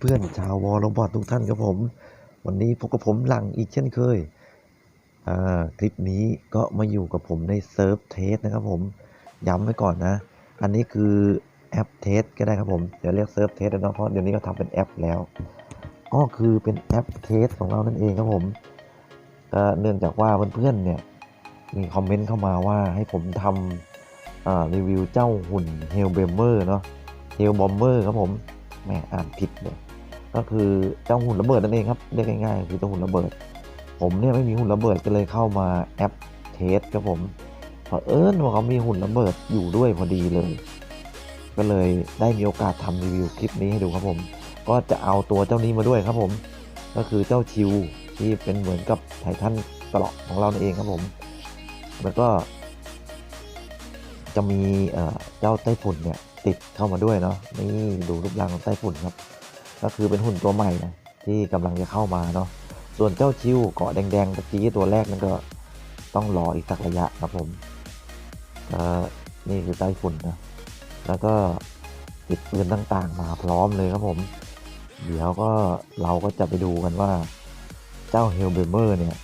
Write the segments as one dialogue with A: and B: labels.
A: เพื่อนๆชาววอลโรบอททุกท่านครับผม วันนี้พบกับผมหลังอีกเช่นเคยคลิปนี้ก็มาอยู่กับผมในเซิร์ฟเทสนะครับผมย้ำไว้ก่อนนะ อันนี้คือแอปเทสก็ได้ครับผมเดี๋ยวเรียกเซิร์ฟเทสแล้วเนาะเพราะเดี๋ยวนี้ก็ทำเป็นแอปแล้ว ก็คือเป็นแอปเทสของเรานั่นเองครับผมเนื่องจากว่าเพื่อนๆเนี่ยมีคอมเมนต์เข้ามาว่าให้ผมทำรีวิวเจ้าหุ่นเฮลเบมเมอร์เนาะเฮลบอมเมอร์ครับผมแหมอ่านผิดเลย ก็คือเจ้าหุ่นระเบิดนั่นเองครับเรียกง่ายๆคือเจ้าหุ่นระเบิด ผมเนี่ยไม่มีหุ่นระเบิดก็เลยเข้ามาแอปเทสครับผมเผอิญว่าเขามีหุ่นระเบิดอยู่ด้วยพอดีเลย ก็เลยได้มีโอกาสทำรีวิวคลิปนี้ให้ดูครับผม ก็จะเอาตัวเจ้านี้มาด้วยครับผม ก็คือเจ้าชิวที่เป็นเหมือนกับไททันกระหลอของเรานั่นเองครับผม แล้วก็ จะมีเอ่อเจ้าไต้ฝุ่นเนี่ยติดเข้ามาด้วยเนาะนี่ดูรูปร่างของไต้ฝุ่นครับ ก็คือเป็นหุ่นตัวใหม่นะที่กำลังจะเข้ามาเนาะส่วนเจ้าชิวเกาะแดงๆตะกี้ตัวแรกนั่นก็ต้องรออีกสักระยะครับผมนี่คือไต้ฝุ่นนะแล้วก็ติดปืนต่างๆ มาพร้อมเลยครับผม เดี๋ยวก็เราก็จะไปดูกันว่า เจ้าเฮลเบเมอร์เนี่ย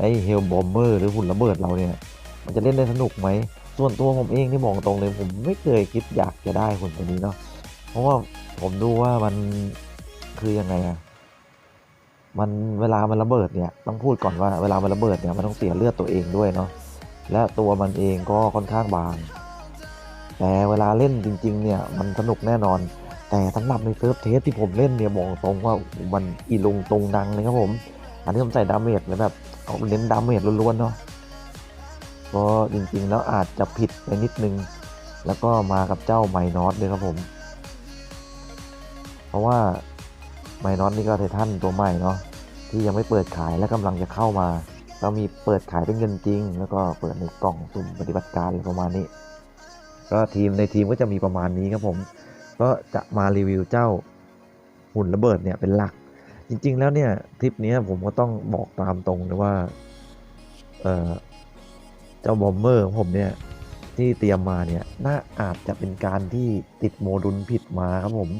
A: ไอเฮลบอมเมอร์หรือหุ่นระเบิดเราเนี่ย มันจะเล่นได้สนุกไหม ส่วนตัวผมเองที่มองตรงเลยผมไม่เคยคิดอยากจะได้หุ่นตัวนี้เนาะเพราะว่า ผมดูว่ามันคือยังไงอะมันเวลามันระเบิดเนี่ยต้องพูดก่อนว่าเวลามันระเบิดเนี่ยมันต้องเสียเลือดตัวเองด้วยเนาะและตัวมันเองก็ค่อนข้างบาง แต่เวลาเล่นจริง ๆ เนี่ยมันสนุกแน่นอน แต่สำหรับในเซิร์ฟเทสที่ผมเล่นเนี่ยบอกตรงว่ามันอีลงตรงดังเลยครับผม อันนี้ผมใส่ดาเมจเลยแบบเอาเน้นดาเมจล้วนๆเนาะก็จริงๆแล้วอาจจะผิดไปนิดนึง แล้วก็มากับเจ้าไมนอสด้วยครับผม เพราะว่าไมนอสนี่ก็ไททันตัวใหม่เนาะที่ยังไม่เปิดขายและกำลังจะเข้ามาก็มีเปิดขายเป็นเงินจริง แล้วก็เปิดในกล่องสุ่มปฏิบัติการอะไรประมาณนี้ ก็ทีมในทีมก็จะมีประมาณนี้ครับผม ก็จะมารีวิวเจ้าหุ่นระเบิดเนี่ยเป็นหลัก จริง ๆ แล้วเนี่ยทริปนี้ผมก็ต้องบอกตามตรงเลยว่าเออเจ้าบอมเมอร์ของผมเนี่ยที่เตรียมมาเนี่ยน่าอาจจะเป็นการที่ติดโมดูลผิดมาครับผม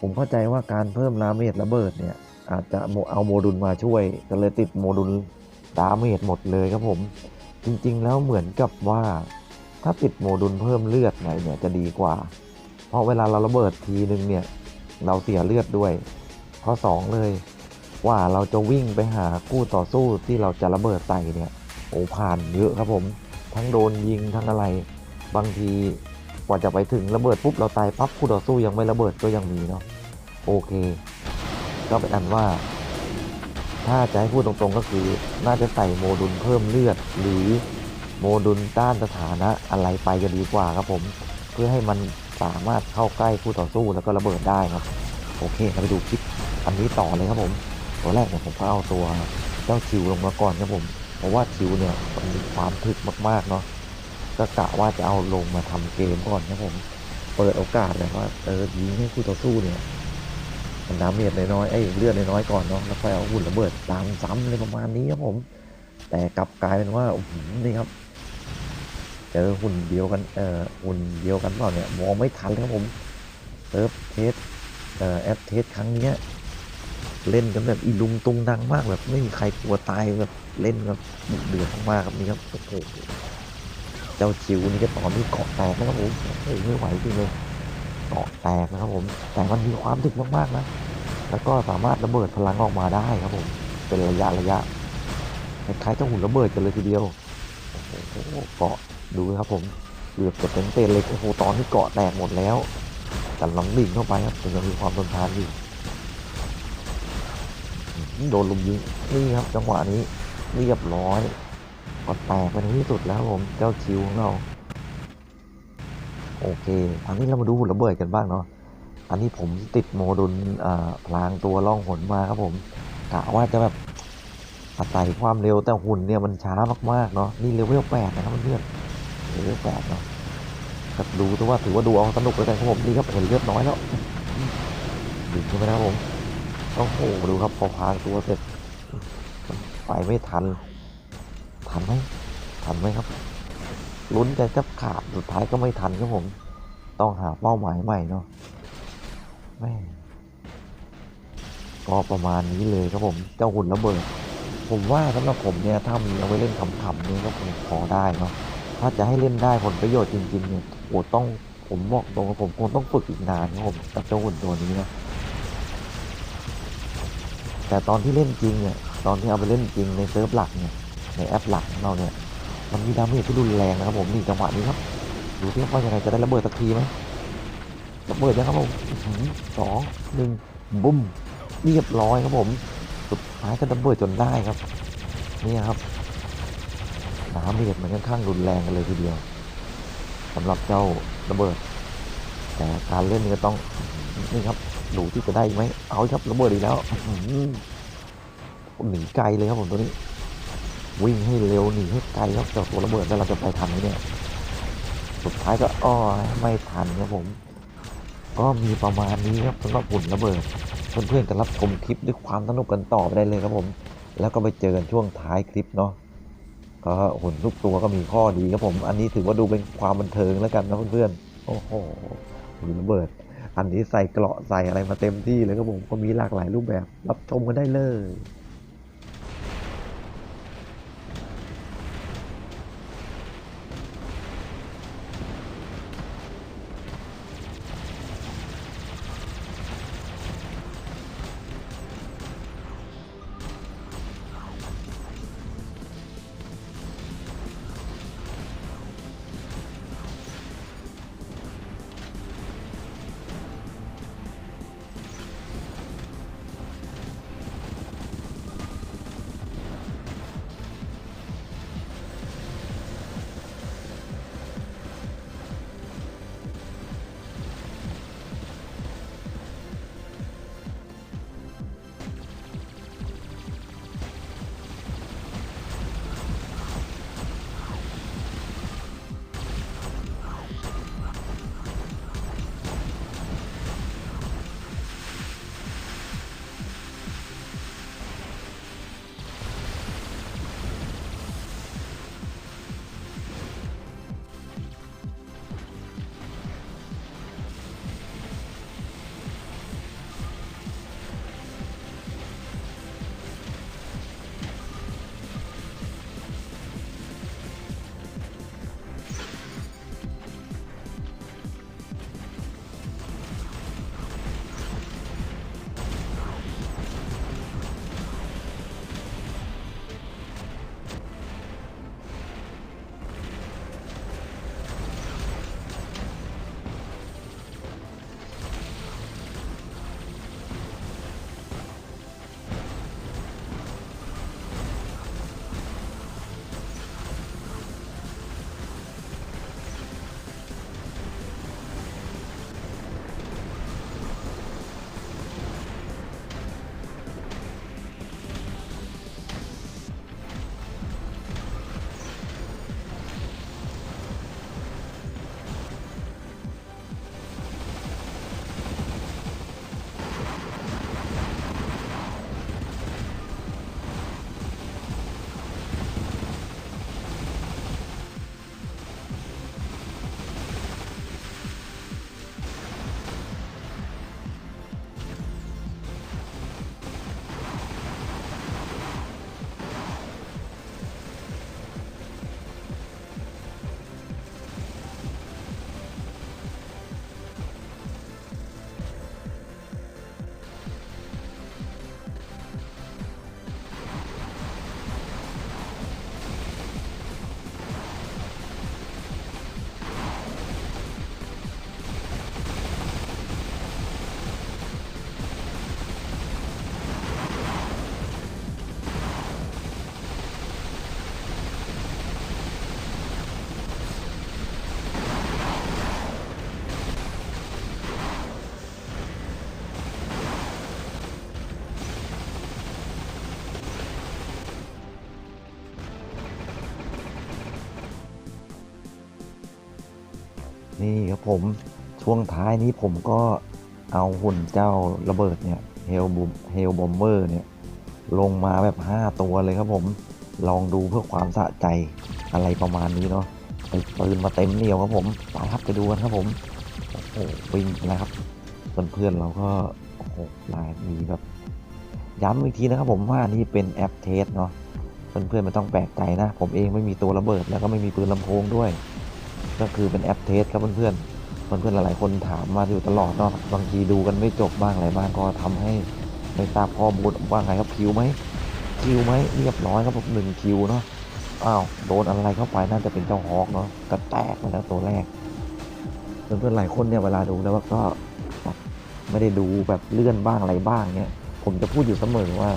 A: ผมเข้าใจว่าการเพิ่มดาเมจระเบิดเนี่ย อาจจะเอาโมดูลมาช่วยก็เลยติดโมดูลดาเมจหมดเลยครับผม จริงๆแล้วเหมือนกับว่า ถ้าติดโมดูลเพิ่มเลือดหน่อยเนี่ยจะดีกว่า เพราะเวลาเราระเบิดทีนึงเนี่ย เราเสียเลือดด้วย ข้อสองเลย ว่าเราจะวิ่งไปหาคู่ต่อสู้ที่เราจะระเบิดใส่เนี่ยโอ้ผ่านเยอะครับผม ทั้งโดนยิงทั้งอะไร บางที ว่าจะไปถึงระเบิดปุ๊บเราตายปั๊บคู่ต่อสู้ยังไม่ระเบิดก็ยังมีเนาะโอเค ก็เป็นอันว่า ถ้าจะให้พูดตรงๆก็คือ น่าจะใส่โมดูลเพิ่มเลือด หรือโมดูลต้านสถานะอะไรไปจะดีกว่าครับผม เพื่อให้มันสามารถเข้าใกล้คู่ต่อสู้แล้วก็ระเบิดได้ครับ โอเคเราไปดูคลิปอันนี้ต่อเลยครับผม ตัวแรกเนี่ยผมก็เอาตัวเจ้าชิวลงมาก่อนครับผม เพราะว่าชิวเนี่ยมันมีความถึกมากๆเนาะ ก็กะว่าจะเอาลงมาทำเกมก่อนครับผมเปิดโอกาสเลยว่าเออยิงให้คู่ต่อสู้เนี่ยมันดาเมจน้อยไอ้เลือดน้อยก่อนเนาะแล้วค่อยเอาหุ่นระเบิดตามซ้ำอะไรประมาณนี้ครับผม แต่กลับกลายเป็นว่าโอ้โหนี่ครับเจอหุ่นเดียวกันเอ่อหุ่นเดียวกันเปล่าเนี่ยมองไม่ทันครับผมเซิร์ฟเทสเอ่อแอปเทสครั้งเนี้ยเล่นกันแบบอีลุงตุงดังมากแบบไม่มีใครกลัวตายแบบเล่นแบบเดือดมากครับนี่ครับโอ้โห เจ้าจิวนี่ก็ตอนนี้เกาะแตกนะครับผมโอ้โหไม่ไหวจริงเลยเกาะแตกนะครับผมแต่มันมีความถึกมากๆนะแล้วก็สามารถระเบิดพลังออกมาได้ครับผมเป็นระยะระยะคล้ายๆเจ้าหุ่นระเบิดกันเลยทีเดียวโอ้โหเกาะดูครับผมเกือบจะเป็นเตนเลยโอ้โหตอนนี้เกาะแตกหมดแล้วแต่ลองดิ่งเข้าไปครับยังมีความทนทานอยู่โดนลุมยิงนี่ครับจังหวะนี้เรียบร้อย ก็แตกไปในที่สุดแล้วผมเจ้าคิวของเรา โอเค อันนี้เรามาดูหุ่นระเบิดกันบ้างเนาะอันนี้ผมติดโมดูลอ่าพลางตัวล่องหนมาครับผมกะว่าจะแบบอาศัยความเร็วแต่หุ่นเนี่ยมันช้ามากๆเนาะนี่เลเวลแปดนะครับเพื่อนเลเวลแปดเนาะก็ดูแต่ว่าถือว่าดูเอาสนุกเลยกันครับผมนี่ครับเห็นเลือดน้อยแล้วดึงใช่ไหมนะครับผมโอ้โหดูครับพอพางตัวเสร็จไปไม่ทัน ทันไหมทันไหมครับ ลุ้นใจแทบขาดสุดท้ายก็ไม่ทันครับผม ต้องหาเป้าหมายใหม่เนาะแม่ก็ประมาณนี้เลยครับผมเจ้าหุ่นระเบิด ผมว่าสำหรับผมเนี่ยถ้ามีเอาไว้เล่นขำๆเนี่ยก็คงพอได้เนาะถ้าจะให้เล่นได้ผลประโยชน์จริงๆเนี่ยโอ้ต้องผมบอกตรงว่าผมคงต้องฝึกอีกนานครับผมกับเจ้าหุ่นตัวนี้นะแต่ตอนที่เล่นจริงเนี่ยตอนที่เอาไปเล่นจริงในเซิร์ฟหลักเนี่ย ในแอปหลักของเราเนี่ยมันมีดาเมจที่รุนแรงนะครับผมนี่จังหวะนี้ครับดูที่ว่ายังไงจะได้ระเบิดสักทีไหมระเบิดยังครับผมสองหนึ่งบุ้มเรียบร้อยครับผมสุดท้ายก็ระเบิดจนได้ครับนี่ครับน้ำเบีดมันค่อนข้างรุนแรงกันเลยทีเดียวสำหรับเจ้าระเบิด แต่การเล่นนี่ก็ต้องนี่ครับดูที่จะได้ไหมเอาครับระเบิดอีกแล้วหือหนีไกลเลยครับผมตัวนี้ วิ่งให้เร็วหนีให้ไกลครับเจ้าตัวระเบิดแล้วเราจะไปทันไหมเนี่ยสุดท้ายก็อ้อไม่ทันครับผม ก็มีประมาณนี้ครับสำหรับหุ่นระเบิดเพื่อนๆจะรับชมคลิปด้วยความสนุกกันต่อไปได้เลยครับผม แล้วก็ไปเจอกันช่วงท้ายคลิปเนาะก็หุ่นทุกตัวก็มีข้อดีครับผม อันนี้ถือว่าดูเป็นความบันเทิงแล้วกันนะเพื่อนๆโอ้โหหุ่นระเบิด อันนี้ใส่เกราะใส่อะไรมาเต็มที่เลยครับผมก็มีหลากหลายรูปแบบรับชมกันได้เลย นี่ครับผมช่วงท้ายนี้ผมก็เอาหุ่นเจ้าระเบิดเนี่ยเฮลบุมเฮลบอมเบอร์เนี่ยลงมาแบบ 5 ตัวเลยครับผมลองดูเพื่อความสะใจอะไรประมาณนี้เนาะไปปืนมาเต็มเหนียวครับผมไปครับไปดูกันครับผมโอ้โหวิ่งนะครับเพื่อนๆเราก็โอ้โหหลายมีแบบย้ำอีกทีนะครับผมว่านี่เป็นแอปเทสเนาะเพื่อนๆไม่ต้องแปลกใจนะ ผมเองไม่มีตัวระเบิดแล้วก็ไม่มีปืนลำโพงด้วย ก็คือเป็นแอปเทสครับเพื่อนๆเพื่อนๆหลายๆคนถามมาอยู่ตลอดเนาะบางทีดูกันไม่จบบ้างอะไรบ้างก็ทำให้ไม่ทราบข้อมูลว่าไงครับคิวไหมคิวไหมเรียบร้อยครับผมหนึ่งคิวเนาะอ้าวโดนอะไรเข้าไปน่าจะเป็นเจ้าฮอกเนาะกระแตกไปแล้วตัวแรกเพื่อนๆหลายคนเนี่ยเวลาดูแล้วก็ไม่ได้ดูแบบเลื่อนบ้างอะไรบ้างเนี่ยผมจะพูดอยู่เสมอว่า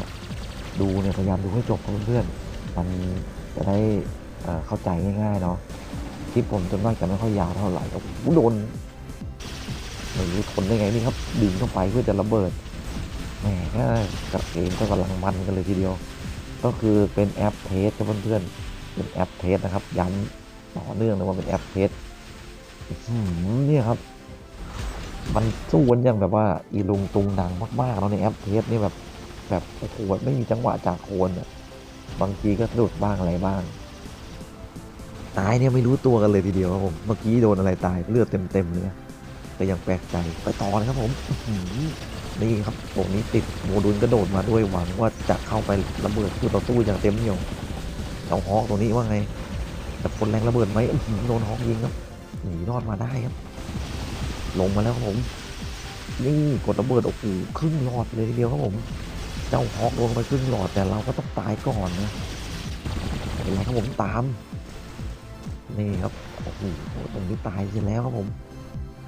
A: ดูเนี่ยพยายามดูให้จบเพื่อนๆมันจะได้เข้าใจง่ายๆเนาะ คลิปผมจนมากจะไม่ค่อยยาวเท่าไหร่โอ้โหโดนไม่รู้ทนได้ไงนี่ครับดึงเข้าไปเพื่อจะระเบิดแหมกับเกมก็กำลังมันกันเลยทีเดียว ก็คือเป็นแอปเทสครับเพื่อนๆเป็นแอปเทสนะครับย้ำต่อเนื่องเลยว่าเป็นแอปเทสเนี่ยครับ มันสู้กันอย่างแบบว่าอีลุงตุงหนังมากๆแล้วในแอปเทสนี่แบบแบบโอ้โหไม่มีจังหวะจากโคนบางทีก็สะดุดบ้างอะไรบ้าง ตายเนี่ยไม่รู้ตัวกันเลยทีเดียวครับผม เมื่อกี้โดนอะไรตายเลือดเต็มๆเลยก็ยังแปลกใจไปต่อนะครับผมนี่ครับตรงนี้ติดโมดูลกระโดดมาด้วยหวังว่าจะเข้าไประเบิดคู่ต่อสู้อย่างเต็มเหนี่ยวเจ้าฮอกตัวนี้ว่าไงแต่คนแรงระเบิดไหมโดนฮอกยิงครับหนีรอดมาได้ครับ ลงมาแล้วครับผม นี่กดระเบิดโอ้โหครึ่งหลอดเลยทีเดียวครับผม เจ้าฮอกลงไปครึ่งหลอดแต่เราก็ต้องตายก่อนนะเป็นไรครับผมตาม นี่ครับโอ้โหตรงนี้ตายเสร็จแล้วครับผม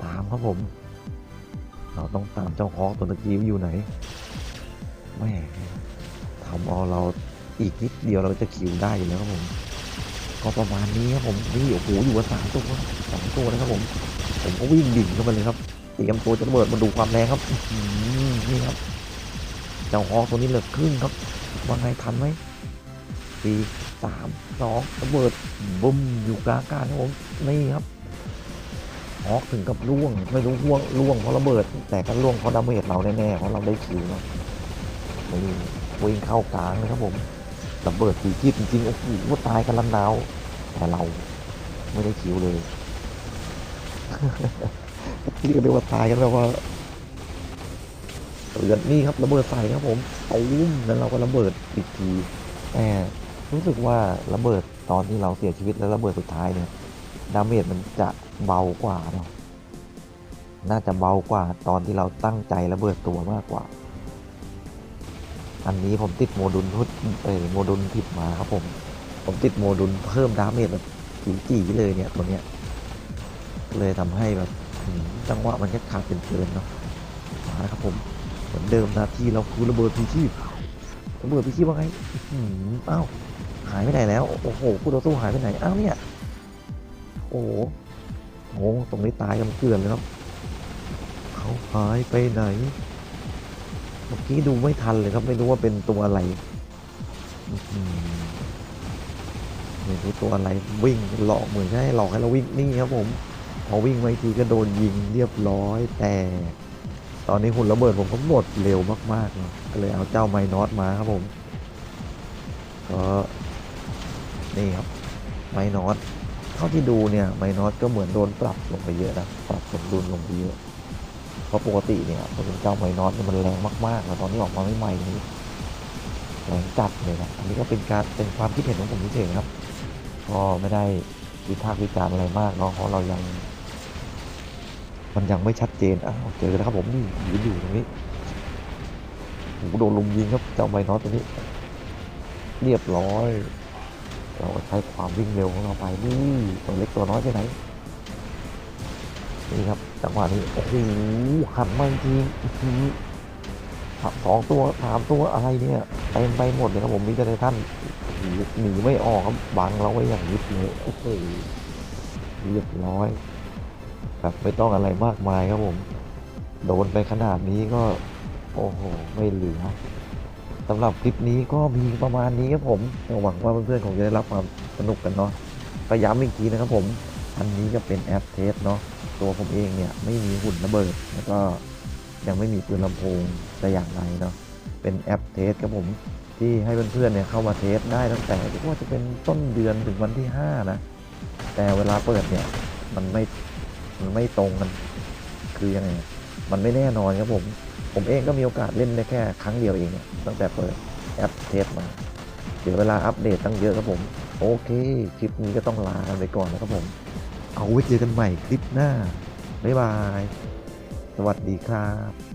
A: ตามครับผม เราต้องตามเจ้าฮอกตัวตะกี้อยู่ไหนแม่ทำเอาเราอีกนิดเดียวเราจะคิวได้อยู่แล้วครับผม ก็ประมาณนี้ครับผมนี่โอ้โหอยู่กันสามตัวสองตัวนะครับผม ผมก็วิ่งดิ่งเข้าไปเลยครับเตรียมตัวจะระเบิดมาดูความแรงครับนี่ครับเจ้าฮอกตัวนี้เหลือครึ่งครับว่าไงทันไหม สี่สามสองระเบิดบุ้มอยู่กลางอากาศครับผมนี่ครับฮอกถึงกับล่วงไม่รู้ล่วงล่วงเพราะระเบิด แต่ก็ล่วงเพราะดาเมจเราแน่ๆเพราะเราได้คิวเนาะนี่วิ่งเข้ากลางเลยครับผมระเบิดสีจีบจริงๆโอ้โหตายกันลันดาวแต่เราไม่ได้คิวเลยเรียกได้ว่าตายกันแบบว่าเลือดนี่ครับระเบิดใส่ครับผมตูมแล้วเราก็ระเบิดอีกทีแต่ รู้สึกว่าระเบิดตอนที่เราเสียชีวิตแล้วระเบิดสุดท้ายเนี่ยดาเมจมันจะเบากว่าเนาะน่าจะเบากว่าตอนที่เราตั้งใจระเบิดตัวมากกว่า อันนี้ผมติดโมดูลพุทเออโมดูลผิดมาครับผม ผมติดโมดูลเพิ่มดาเมจแบบจีๆเลยเนี่ยตัวเนี้ย เลยทำให้แบบจังหวะมันแค่ขาดเป็นเกินเนาะมาครับผม เหมือนเดิมนาทีเราคือระเบิดพีชีพระเบิดพีชีพว่าไงอ้าวายไปไหนแล้ว โอ้โหคู่ต่อสู้หายไปไหน อ้าวเนี่ย โอ้โหงงตรงนี้ตายกันเกลื่อนเลยครับ เขาหายไปไหน เมื่อกี้ดูไม่ทันเลยครับ ไม่รู้ว่าเป็นตัวอะไรอื้อหือไม่รู้ตัวอะไรวิ่งหลอกเหมือนให้หลอกให้เราวิ่งนี่ครับผม พอวิ่งไปทีก็โดนยิงเรียบร้อย แต่ ตอนนี้หุ่นระเบิดผมก็หมดเร็วมากๆเลยก็เลยเอาเจ้าไมนอสมาครับผมก็ นี่ครับไมนอสเท่าที่ดูเนี่ยไมนอสก็เหมือนโดนปรับลงไปเยอะนะปรับสมดุลลงไปเยอะเพราะปกติเนี่ยพอเป็นเจ้าไมนอสเนี่ยมันแรงมากๆแล้วตอนนี้ออกมาไม่ใหม่ๆนี้แรงจัดเลยนะอันนี้ก็เป็นการเป็นความคิดเห็นของผมเฉยๆครับก็ไม่ได้วิพากษ์วิจารณ์อะไรมากเนาะเพราะเรายัง มันยังไม่ชัดเจนอ้าวเจอแล้วครับผมนี่ยืนอยู่ตรงนี้โอ้โหโดนลุมยิงครับเจ้าไมนอสตัวนี้ เรียบร้อย เราก็ใช้ความวิ่งเร็วของเราไปนี่ตัวเล็กตัวน้อยไปไหนนี่ครับจังหวะนี้โอ้โหหันมาอีกทีอื้อหือสองตัวสามตัวอะไรเนี่ยเต็มไปหมดเลยครับผมมีแต่ในท่านหนีหนีไม่ออกครับบังเราไว้อย่างนิดเลยโอ้โหเรียบร้อยแบบไม่ต้องอะไรมากมายครับผม โดนไปขนาดนี้ก็ โอ้โห ไม่เหลือ สำหรับคลิปนี้ก็มีประมาณนี้ครับผมหวังว่าเพื่อนๆคงจะได้รับความสนุกกันเนาะก็ย้ำอีกทีนะครับผม อันนี้จะเป็นแอปเทสเนาะตัวผมเองเนี่ยไม่มีหุ่นระเบิด แล้วก็ยังไม่มีปืนลำโพงแต่อย่างไรเนาะเป็นแอปเทสครับผมที่ให้เพื่อนๆเนี่ยเข้ามาเทสได้ตั้งแต่ว่าจะเป็นต้นเดือนถึงวันที่ห้านะแต่เวลาเปิดเนี่ยมันไม่มันไม่ตรงกัน คือยังไงมันไม่แน่นอนครับผม ผมเองก็มีโอกาสเล่นได้แค่ครั้งเดียวเองตั้งแต่เปิดแอปเทสมาเดี๋ยวเวลาอัปเดตตั้งเยอะครับผม โอเค คลิปนี้ก็ต้องลากันไปก่อนนะครับผม เอาไว้เจอกันใหม่คลิปหน้า บ๊ายบาย สวัสดีครับ